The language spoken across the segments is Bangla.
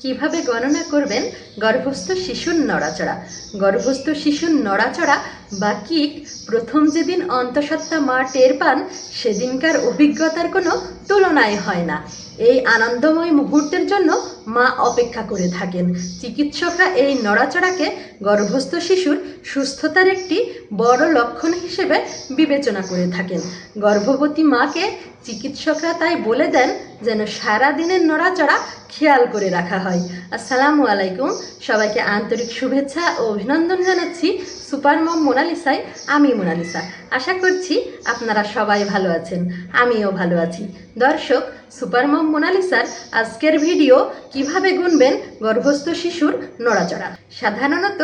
কীভাবে গণনা করবেন? গর্ভস্থ শিশুর নড়াচড়া। গর্ভস্থ শিশুর নড়াচড়া বা কিক প্রথম যেদিন অন্তঃসত্ত্বা মা টের পান, সেদিনকার অভিজ্ঞতার কোনো তুলনায় হয় না। এই আনন্দময় মুহূর্তের জন্য মা অপেক্ষা করে থাকেন। চিকিৎসকরা এই নড়াচড়াকে গর্ভস্থ শিশুর সুস্থতার একটি বড় লক্ষণ হিসেবে বিবেচনা করে থাকেন। গর্ভবতী মাকে চিকিৎসকরা তাই বলে দেন যেন সারা দিনের নড়াচড়া খেয়াল করে রাখা হয়। আসসালামু আলাইকুম। সবাইকে আন্তরিক শুভেচ্ছা ও অভিনন্দন জানাচ্ছি সুপার মম মোনালিসায়? আমি মোনালিসা। আশা করছি আপনারা সবাই ভালো আছেন। আমিও ভালো আছি। দর্শক সুপার মম মোনালিসার আজকের ভিডিও কীভাবে গুনবেন গর্ভস্থ শিশুর নড়াচড়া? সাধারণত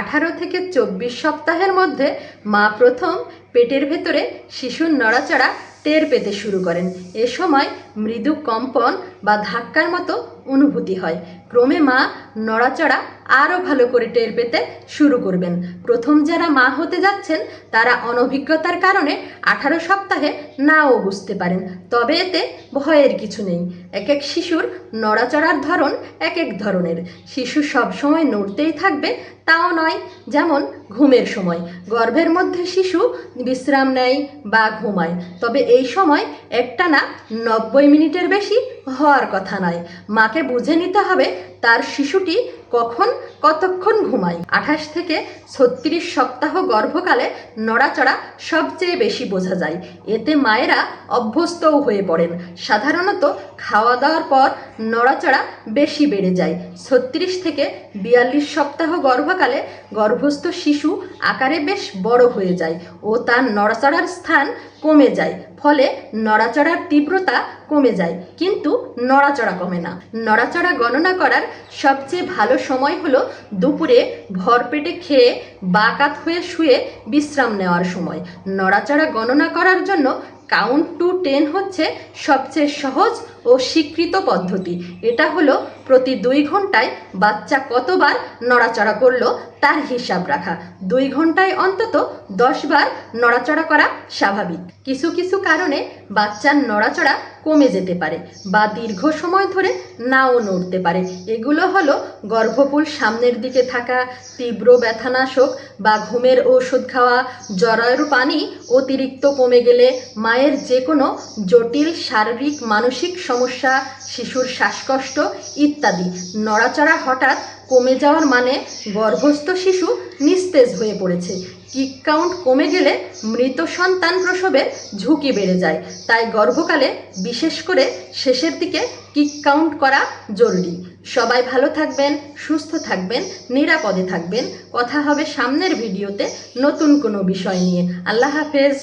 আঠারো থেকে চব্বিশ সপ্তাহের মধ্যে মা প্রথম পেটের ভেতরে শিশুর নড়াচড়া টের পেতে শুরু করেন। এ সময় মৃদু কম্পন বা ধাক্কার মতো অনুভূতি হয়। ক্রমে মা নড়াচড়া আরও ভালো করে টের পেতে শুরু করবেন। প্রথম যারা মা হতে যাচ্ছেন, তারা অনভিজ্ঞতার কারণে আঠারো সপ্তাহে নাও বুঝতে পারেন। তবে এতে ভয়ের কিছু নেই। এক এক শিশুর নড়াচড়ার ধরন এক এক ধরনের। শিশু সবসময় নড়তেই থাকবে, তাও নয়, যেমন ঘুমের সময়। গর্ভের মধ্যে শিশু বিশ্রাম নেয় বা ঘুমায়। তবে এই সময় একটানা নব্বই মিনিটের বেশি হওয়ার কথা নয়। মাকে বুঝে নিতে হবে তার শিশুটি কখন কতক্ষণ ঘুমায় আঠাশ থেকে ছত্রিশ সপ্তাহ গর্ভকালে নড়াচড়া সবচেয়ে বেশি বোঝা যায়। এতে মায়েরা অভ্যস্তও হয়ে পড়েন। সাধারণত খাওয়া দাওয়ার পর নড়াচড়া বেশি বেড়ে যায়। ছত্রিশ থেকে বিয়াল্লিশ সপ্তাহ গর্ভকালে গর্ভস্থ শিশু আকারে বেশ বড় হয়ে যায় ও তার নড়াচড়ার স্থান কমে যায়, ফলে নড়াচড়ার তীব্রতা কমে যায়। কিন্তু নড়াচড়া কমে না। নড়াচড়া গণনা করার সবচেয়ে ভালো সময় হলো দুপুরে ভরপেটে খেয়ে বাকাত হয়ে শুয়ে বিশ্রাম নেওয়ার সময়। নড়াচড়া গণনা করার জন্য কাউন্ট টু টেন হচ্ছে সবচেয়ে সহজ ও স্বীকৃত পদ্ধতি। এটা হলো, প্রতি দুই ঘন্টায় বাচ্চা কতবার নড়াচড়া করল তার হিসাব রাখা। দুই ঘন্টায় অন্তত দশ বার নড়াচড়া করা স্বাভাবিক। কিছু কিছু কারণে বাচ্চার নড়াচড়া কমে যেতে পারে বা দীর্ঘ সময় ধরে নাও নড়তে পারে। এগুলো হলো গর্ভপুল সামনের দিকে থাকা, তীব্র ব্যথানাশক বা ঘুমের ঔষধ খাওয়া, জরায়ুর পানি অতিরিক্ত কমে গেলে মায়ের যে কোনো জটিল শারীরিক মানসিক সমস্যা, শিশুর শ্বাসকষ্ট ইত্যাদি। নড়াচড়া হঠাৎ কমে যাওয়ার মানে গর্ভস্থ শিশু নিস্তেজ হয়ে পড়েছে। কিক কাউন্ট কমে গেলে মৃত সন্তান প্রসবের ঝুঁকি বেড়ে যায়। তাই গর্ভকালে বিশেষ করে শেষের দিকে কিক কাউন্ট করা জরুরি। সবাই ভালো থাকবেন, সুস্থ থাকবেন, নিরাপদে থাকবেন। কথা হবে সামনের ভিডিওতে নতুন কোনো বিষয় নিয়ে। আল্লাহ হাফেজ।